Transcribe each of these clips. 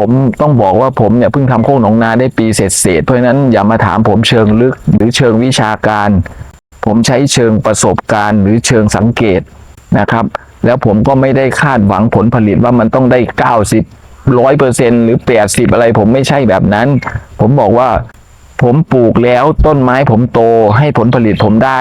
ผมต้องบอกว่าผมเนี่ยเพิ่งทำโคกหนองนาได้ปีเศษเศษเพราะฉะนั้นอย่ามาถามผมเชิงลึกหรือเชิงวิชาการ ผมใช้เชิงประสบการณ์หรือเชิงสังเกตนะครับ แล้วผมก็ไม่ได้คาดหวังผลผลิตว่ามันต้องได้ 90ร้อยเปอร์เซ็นหรือ 80 อะไร ผมไม่ใช่แบบนั้น ผมบอกว่าผมปลูกแล้วต้นไม้ผมโตให้ผลผลิตผมได้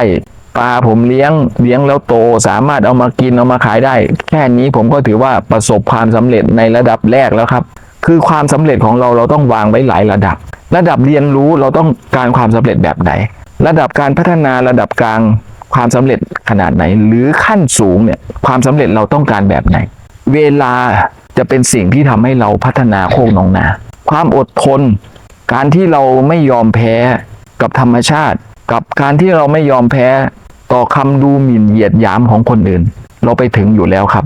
ปลาผมเลี้ยงเลี้ยงแล้วโตสามารถเอามากินเอามาขายได้ แค่นี้ผมก็ถือว่าประสบความสำเร็จในระดับแรกแล้วครับ คือความสำเร็จของเราเราต้องวางไว้หลายระดับ ระดับเรียนรู้เราต้องการความสำเร็จแบบไหน ระดับการพัฒนาระดับกลางความสำเร็จขนาดไหน หรือขั้นสูงเนี่ยความสำเร็จเราต้องการแบบไหน เวลาจะเป็นสิ่งที่ทำให้เราพัฒนาโคกนองนา ความอดทน การที่เราไม่ยอมแพ้กับธรรมชาติ กับการที่เราไม่ยอมแพ้ต่อคำดูหมิ่นเหยียดหยามของคนอื่น เราไปถึงอยู่แล้วครับ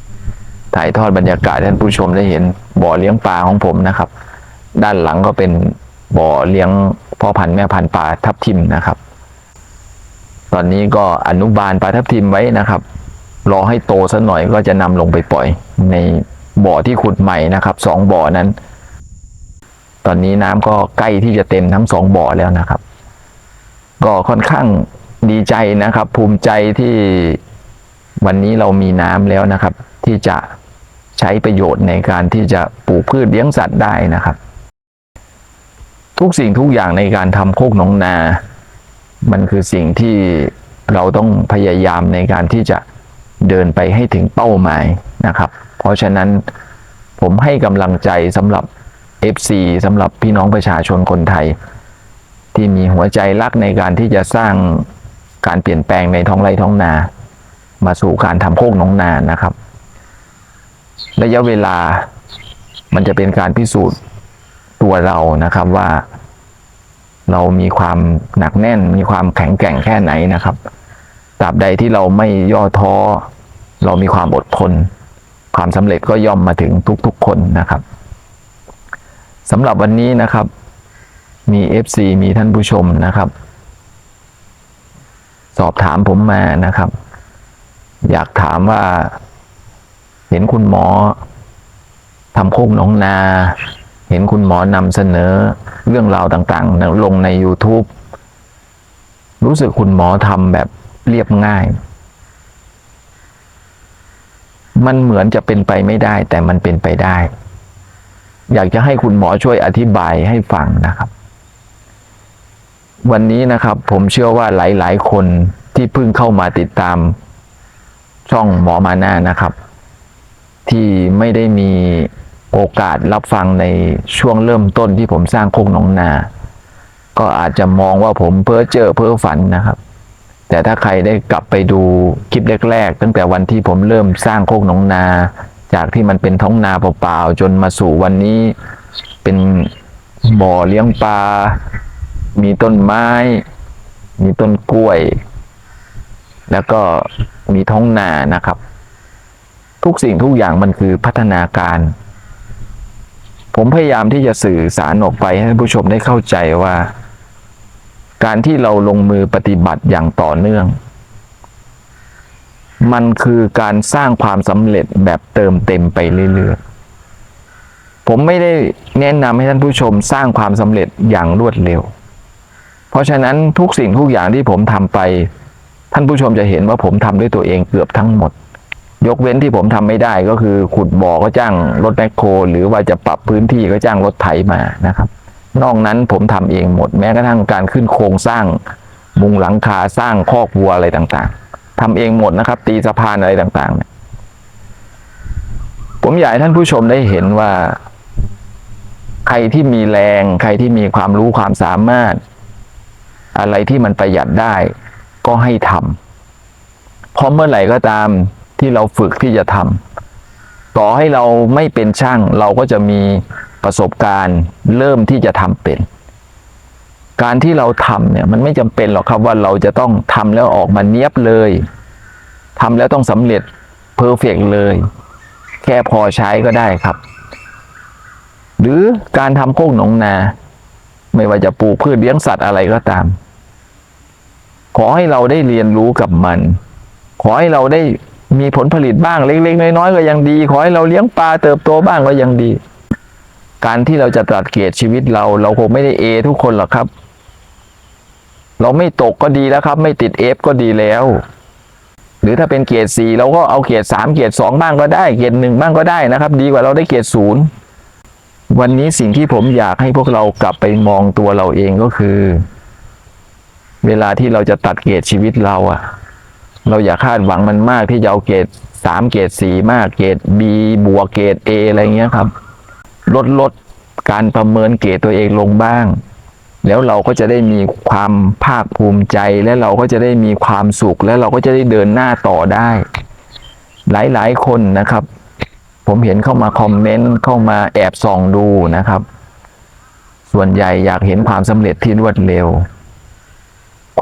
ถ่ายทอดบรรยากาศให้ท่านผู้ชมได้เห็นบ่อเลี้ยงปลาของผมนะครับ ด้านหลังก็เป็นบ่อเลี้ยงพ่อพันธุ์แม่พันธุ์ปลาทับทิมนะครับ ตอนนี้ก็อนุบาลปลาทับทิมไว้นะครับ รอให้โตสักหน่อยก็จะนำลงไปปล่อย ในบ่อที่ขุดใหม่นะครับสองบ่อนั้น ตอนนี้น้ำก็ใกล้ที่จะเต็มทั้งสองบ่อแล้วนะครับ ก็ค่อนข้างดีใจนะครับ ภูมิใจที่วันนี้เรามีน้ำแล้วนะครับ ที่จะ ใช้ประโยชน์ในการที่จะปลูกพืชเลี้ยงสัตว์ได้นะครับ ทุกสิ่งทุกอย่างในการทำโคกหนองนา มันคือสิ่งที่เราต้องพยายามในการที่จะเดินไปให้ถึงเป้าหมายนะครับ เพราะฉะนั้นผมให้กำลังใจสำหรับ FC สำหรับพี่น้องประชาชนคนไทย ที่มีหัวใจรักในการที่จะสร้างการเปลี่ยนแปลงในท้องไร่ท้องนา มาสู่การทำโคกหนองนานะครับ ระยะเวลา มันจะเป็นการพิสูจน์ตัวเรานะครับว่า เรามีความหนักแน่น มีความแข็งแกร่งแค่ไหนนะครับตราบใดที่เราไม่ย่อท้อ เรามีความอดทน ความสำเร็จก็ย่อมมาถึงทุกๆคนนะครับสำหรับวันนี้นะครับ มี FC มีท่านผู้ชมนะครับ สอบถามผมมานะครับ อยากถามว่า เห็นคุณหมอทำโคกหนองนา เห็นคุณหมอนำเสนอเรื่องราวต่างๆ ลงใน YouTube รู้สึกคุณหมอทำแบบเรียบง่าย มันเหมือนจะเป็นไปไม่ได้ แต่มันเป็นไปได้ อยากจะให้คุณหมอช่วยอธิบายให้ฟังนะครับ วันนี้นะครับ ผมเชื่อว่าหลาย ๆ คนที่เพิ่งเข้ามาติดตามช่องหมอมาหน้านะครับ ที่ไม่ได้มีโอกาสรับฟังในช่วงเริ่มต้นที่ผมสร้างโคกหนองนา ก็อาจจะมองว่าผมเพ้อเจอเพ้อฝันนะครับ แต่ถ้าใครได้กลับไปดูคลิปแรกๆตั้งแต่วันที่ผมเริ่มสร้างโคกหนองนา จากที่มันเป็นท้องนาเปล่าๆจนมาสู่วันนี้เป็นบ่อเลี้ยงปลา มีต้นไม้ มีต้นกล้วย แล้วก็มีท้องนานะครับ ทุกสิ่งทุกอย่างมันคือพัฒนาการ ผมพยายามที่จะสื่อสารออกไปให้ท่านผู้ชมได้เข้าใจว่า การที่เราลงมือปฏิบัติอย่างต่อเนื่อง มันคือการสร้างความสำเร็จแบบเติมเต็มไปเรื่อยๆ ผมไม่ได้แนะนำให้ท่านผู้ชมสร้างความสำเร็จอย่างรวดเร็ว เพราะฉะนั้นทุกสิ่งทุกอย่างที่ผมทำไป ท่านผู้ชมจะเห็นว่าผมทำด้วยตัวเองเกือบทั้งหมด ยกเว้นที่ผมทำไม่ได้ก็คือขุดบ่อก็จ้างรถแมคโคร หรือว่าจะปรับพื้นที่ก็จ้างรถไถมานะครับ นอกนั้นผมทำเองหมดแม้กระทั่งการขึ้นโครงสร้าง มุงหลังคาสร้างคอกวัวอะไรต่างๆทำเองหมดนะครับ ตีสะพานอะไรต่างๆเนี่ยผมอยากให้ท่านผู้ชมได้เห็นว่า ใครที่มีแรง ใครที่มีความรู้ความสามารถ อะไรที่มันประหยัดได้ ก็ให้ทเพราะเมื่อไหร่ก็ตาม ที่เราฝึกที่จะทำต่อให้เราไม่เป็นช่าง เราก็จะมีประสบการณ์เริ่มที่จะทำเป็น การที่เราทำเนี่ยมันไม่จำเป็นหรอกครับว่าเราจะต้องทำแล้วออกมาเนียบเลยทำแล้วต้องสำเร็จเพอร์เฟกเลย แค่พอใช้ก็ได้ครับ หรือการทำโคกหนองนา ไม่ว่าจะปลูกพืชเลี้ยงสัตว์อะไรก็ตาม ขอให้เราได้เรียนรู้กับมัน ขอให้เราได้ มีผลผลิตบ้างเล็ก ๆ น้อยๆก็ยังดี ขอให้เราเลี้ยงปลาเติบโตบ้างก็ยังดี การที่เราจะตัดเกรดชีวิตเรา เราคงไม่ได้เอทุกคนหรอกครับ เราไม่ตกก็ดีแล้วครับ ไม่ติดเอฟก็ดีแล้ว หรือถ้าเป็นเกรดสี่เราก็เอาเกรดสามเกรดสองบ้างก็ได้ เกรดหนึ่งบ้างก็ได้นะครับ ดีกว่าเราได้เกรดศูนย์วันนี้สิ่งที่ผมอยากให้พวกเรากลับไปมองตัวเราเองก็คือ เวลาที่เราจะตัดเกรดชีวิตเราอะ เราอย่าคาดหวังมันมากที่จะเอาเกรดสามเกรดสี่มากเกรดบีบวกเกรดเออะไรเงี้ยครับ ลดลดการประเมินเกรดตัวเองลงบ้าง แล้วเราก็จะได้มีความภาคภูมิใจ และเราก็จะได้มีความสุข และเราก็จะได้เดินหน้าต่อได้ หลายๆ คนนะครับ ผมเห็นเข้ามาคอมเมนต์เข้ามาแอบส่องดูนะครับ ส่วนใหญ่อยากเห็นความสำเร็จที่รวดเร็ว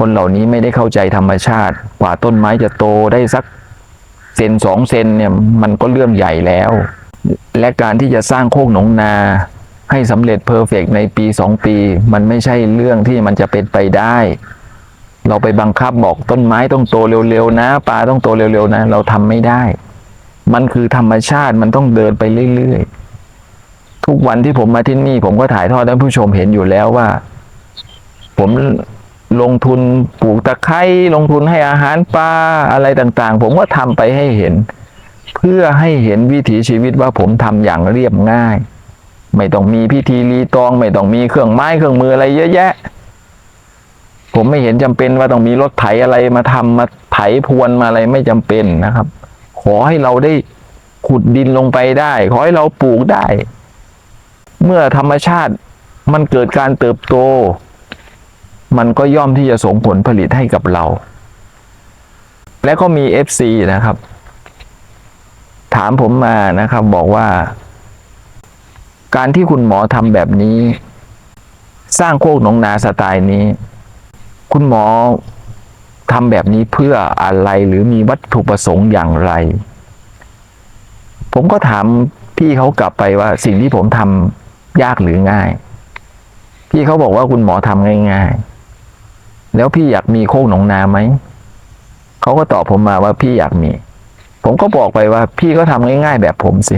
คนเหล่านี้ไม่ได้เข้าใจธรรมชาติ กว่าต้นไม้จะโตได้สักเซนสองเซนเนี่ยมันก็เรื่องใหญ่แล้ว และการที่จะสร้างโคกหนองนา ให้สำเร็จเพอร์เฟกในปีสองปี มันไม่ใช่เรื่องที่มันจะเป็นไปได้ เราไปบังคับบอกต้นไม้ต้องโตเร็วๆนะปลาต้องโตเร็วๆนะ เราทำไม่ได้ มันคือธรรมชาติมันต้องเดินไปเรื่อยๆ ทุกวันที่ผมมาที่นี่ผมก็ถ่ายทอดให้ผู้ชมเห็นอยู่แล้วว่า ผม ลงทุนปลูกตะไคร้ลงทุนให้อาหารปลาอะไรต่างๆ ผมก็ทำไปให้เห็น เพื่อให้เห็นวิถีชีวิตว่าผมทำอย่างเรียบง่าย ไม่ต้องมีพิธีรีตอง ไม่ต้องมีเครื่องไม้เครื่องมืออะไรเยอะแยะ ผมไม่เห็นจำเป็นว่าต้องมีรถไถอะไรมาทำมาไถพรวนมาอะไรไม่จำเป็นนะครับ ขอให้เราได้ขุดดินลงไปได้ ขอให้เราปลูกได้ เมื่อธรรมชาติมันเกิดการเติบโต มันก็ย่อมที่จะส่งผลผลิตให้กับเรา และก็มี FC นะครับ ถามผมมานะครับบอกว่า การที่คุณหมอทำแบบนี้ สร้างโคกหนองนาสไตล์นี้ คุณหมอทำแบบนี้เพื่ออะไรหรือมีวัตถุประสงค์อย่างไร ผมก็ถามพี่เขากลับไปว่าสิ่งที่ผมทำยากหรือง่าย พี่เขาบอกว่าคุณหมอทำง่าย ๆ แล้วพี่อยากมีโคกหนองนาไหมเขาก็ตอบผมมาว่าพี่อยากมี ผมก็บอกไปว่า พี่ก็ทำง่ายๆแบบผมสิ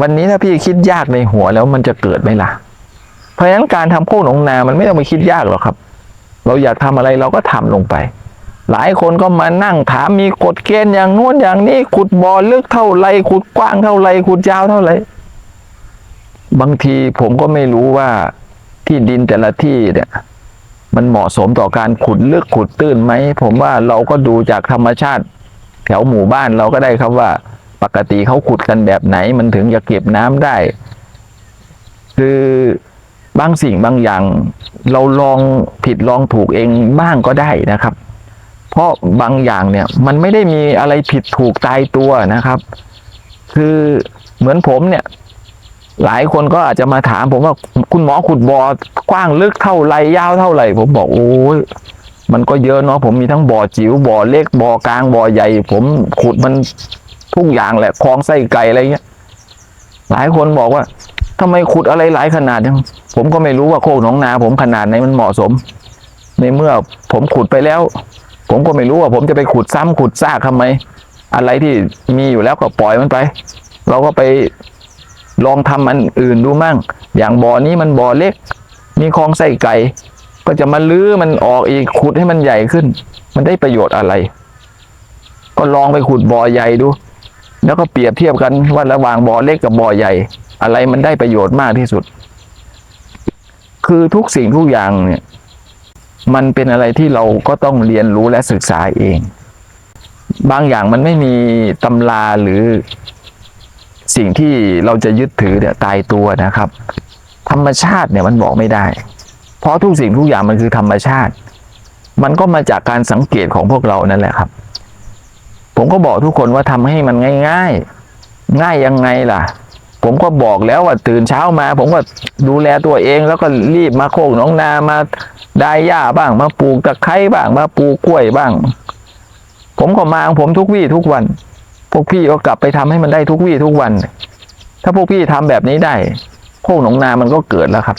วันนี้ถ้าพี่คิดยากในหัวแล้วมันจะเกิดไหมล่ะ เพราะฉะนั้นการทำโคกหนองนา มันไม่ต้องไปคิดยากหรอกครับ เราอยากทำอะไรเราก็ทำลงไป หลายคนก็มานั่งถามมีกฎเกณฑ์อย่างนู้นอย่างนี้ขุดบ่อลึกเท่าไรขุดกว้างเท่าไรขุดยาวเท่าไรบางทีผมก็ไม่รู้ว่าที่ดินแต่ละที่เนี่ย มันเหมาะสมต่อการขุดลึกขุดตื้นไหม ผมว่าเราก็ดูจากธรรมชาติ แถวหมู่บ้านเราก็ได้ครับว่า ปกติเขาขุดกันแบบไหน มันถึงจะเก็บน้ำได้ คือบางสิ่งบางอย่าง เราลองผิดลองถูกเองบ้างก็ได้นะครับ เพราะบางอย่างเนี่ย มันไม่ได้มีอะไรผิดถูกตายตัวนะครับ คือเหมือนผมเนี่ย หลายคนก็อาจจะมาถามผมว่าคุณหมอขุดบ่อกว้างลึกเท่าไรยาวเท่าไหร่ ผมบอกโอ้ยมันก็เยอะเนาะผมมีทั้งบ่อจิ๋วบ่อเล็กบ่อกลางบ่อใหญ่ ผมขุดมันทุกอย่างแหละคลองไส้ไก่อะไรเงี้ยหลายคนบอกว่าทำไมขุดอะไรหลายขนาดยังผมก็ไม่รู้ว่าโคกหนองนา ผมขนาดไหนมันเหมาะสม ในเมื่อผมขุดไปแล้ว ผมก็ไม่รู้ว่า ผมจะไปขุดซ้ำขุดซากทำไม อะไรที่มีอยู่แล้วก็ปล่อยมันไป เราก็ไป ลองทำอันอื่นดูมั่ง อย่างบ่อนี้มันบ่อเล็ก มีคลองไส้ไก่ ก็จะมาลื้อมันออกอีกขุดให้มันใหญ่ขึ้น มันได้ประโยชน์อะไร ก็ลองไปขุดบ่อใหญ่ดู แล้วก็เปรียบเทียบกันว่าระหว่างบ่อเล็กกับบ่อใหญ่ อะไรมันได้ประโยชน์มากที่สุด คือทุกสิ่งทุกอย่างเนี่ย มันเป็นอะไรที่เราก็ต้องเรียนรู้และศึกษาเอง บางอย่างมันไม่มีตำราหรือ สิ่งที่เราจะยึดถือเนี่ยตายตัวนะครับ ธรรมชาติเนี่ยมันบอกไม่ได้ เพราะทุกสิ่งทุกอย่างมันคือธรรมชาติ มันก็มาจากการสังเกตของพวกเรานั่นแหละครับ ผมก็บอกทุกคนว่าทำให้มันง่าย ๆ ง่ายยังไงล่ะ ผมก็บอกแล้วว่าตื่นเช้ามา ผมก็ดูแลตัวเองแล้วก็รีบมาโคกหนองนามาได้หญ้าบ้าง มาปลูกตะไคร้บ้างมาปลูกกล้วยบ้าง ผมก็มาของผมทุกวี่ทุกวัน พวกพี่ก็กลับไปทำให้มันได้ทุกวี่ทุกวัน ถ้าพวกพี่ทำแบบนี้ได้โคกหนองนามันก็เกิดแล้วครับ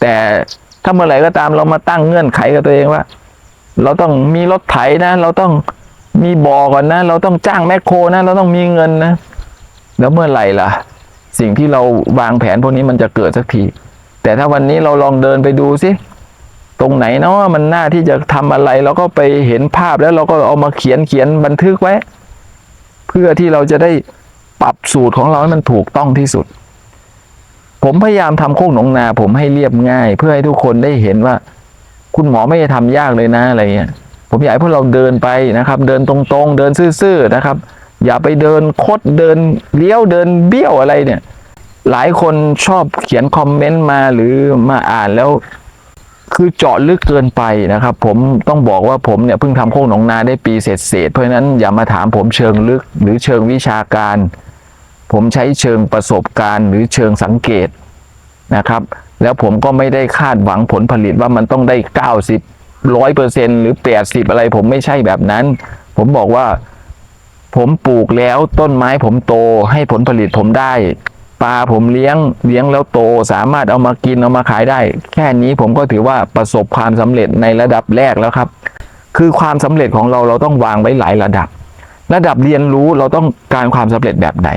แต่ถ้าเมื่อไหร่ก็ตามเรามาตั้งเงื่อนไขกับตัวเองว่า เราต้องมีรถไถนะ เราต้องมีบ่อก่อนนะ เราต้องจ้างแมคโครนะ เราต้องมีเงินนะ แล้วเมื่อไหร่ล่ะ สิ่งที่เราวางแผนพวกนี้มันจะเกิดสักที แต่ถ้าวันนี้เราลองเดินไปดูสิตรงไหนเนาะมันน่าที่จะทำอะไรเราก็ไปเห็นภาพแล้วเราก็เอามาเขียนเขียนบันทึกไว้ เพื่อที่เราจะได้ปรับสูตรของเราให้มันถูกต้องที่สุด ผมพยายามทำโคกหนองนา ผมให้เรียบง่าย เพื่อให้ทุกคนได้เห็นว่า คุณหมอไม่ได้ทำยากเลยนะอะไรเงี้ยผมอยากให้พวกเราเดินไปนะครับ เดินตรงๆ เดินซื่อๆนะครับ อย่าไปเดินคดเดินเลี้ยวเดินเบี้ยวอะไรเนี่ย หลายคนชอบเขียนคอมเมนต์มาหรือมาอ่านแล้ว คือเจาะลึกเกินไปนะครับ ผมต้องบอกว่าผมเนี่ยเพิ่งทำโคกหนองนาได้ปีเศษๆเพราะฉะนั้นอย่ามาถามผมเชิงลึกหรือเชิงวิชาการ ผมใช้เชิงประสบการณ์ หรือเชิงสังเกตนะครับ แล้วผมก็ไม่ได้คาดหวังผลผลิตว่ามันต้องได้ 90ร้อยเปอร์เซ็นหรือ 80 อะไรผมไม่ใช่แบบนั้น ผมบอกว่าผมปลูกแล้วต้นไม้ผมโตให้ผลผลิตผมได้ ปลาผมเลี้ยงเลี้ยงแล้วโตสามารถเอามากินเอามาขายได้ แค่นี้ผมก็ถือว่าประสบความสำเร็จในระดับแรกแล้วครับ คือความสำเร็จของเราเราต้องวางไว้หลายระดับ ระดับเรียนรู้เราต้องการความสำเร็จแบบไหน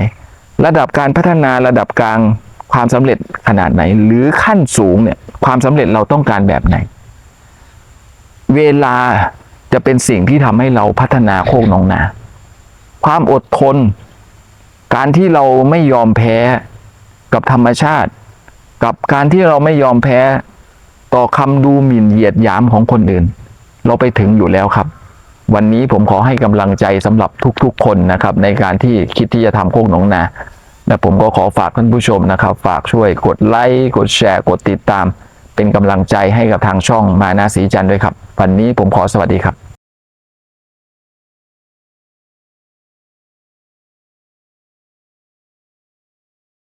ระดับการพัฒนาระดับกลางความสำเร็จขนาดไหน หรือขั้นสูงเนี่ยความสำเร็จเราต้องการแบบไหน เวลาจะเป็นสิ่งที่ทำให้เราพัฒนาโคกหนองนา ความอดทน การที่เราไม่ยอมแพ้ กับธรรมชาติ กับการที่เราไม่ยอมแพ้ต่อคำดูหมิ่นเหยียดหยามของคนอื่น เราไปถึงอยู่แล้วครับ วันนี้ผมขอให้กำลังใจสำหรับทุกๆ คนนะครับ ในการที่คิดที่จะทำโคกหนองนาและผมก็ขอฝากท่านผู้ชมนะครับ ฝากช่วยกดไลค์กดแชร์ กดติดตาม เป็นกำลังใจให้กับทางช่องมานาสีจันด้วยครับ วันนี้ผมขอสวัสดีครับ